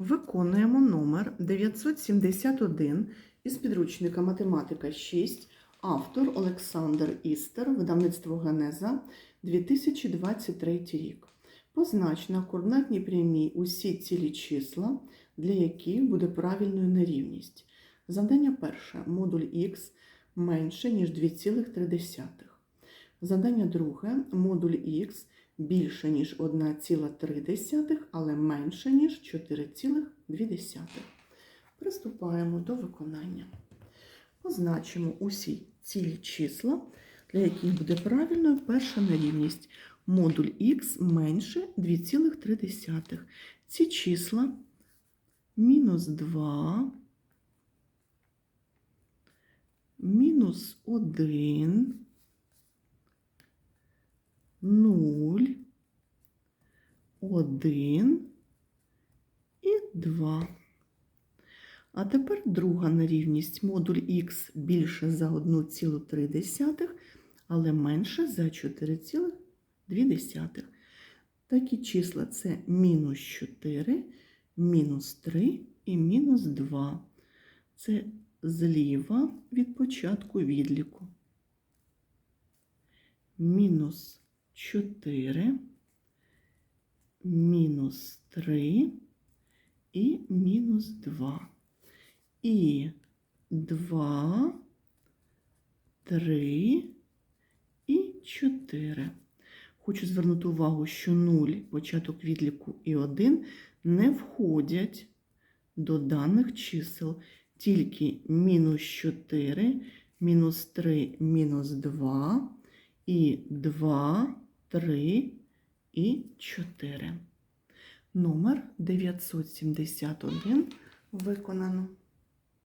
Виконуємо номер 971 із підручника Математика 6, автор Олександр Істер, видавництво Генеза, 2023 рік. Познач на координатній прямій усі цілі числа, для яких буде правильною нерівність. Завдання перше. Модуль х менше, ніж 2,3. Завдання друге. Модуль х більше, ніж 1,3, але менше, ніж 4,2. Приступаємо до виконання. Позначимо усі цілі числа, для яких буде правильною перша нерівність. Модуль х менше 2,3. Ці числа мінус 2, мінус 1, 0, 1 і 2. А тепер друга нерівність. Модуль х більше за 1,3, але менше за 4,2. Такі числа це мінус 4, мінус 3 і мінус 2. Це зліва від початку відліку. Мінус 4, мінус 3 і мінус 2. І 2, 3 і 4. Хочу звернути увагу, що 0, початок відліку і 1 не входять до даних чисел. Тільки мінус 4, мінус 3, мінус 2 і 2, 3 і 4. Номер 971 виконано.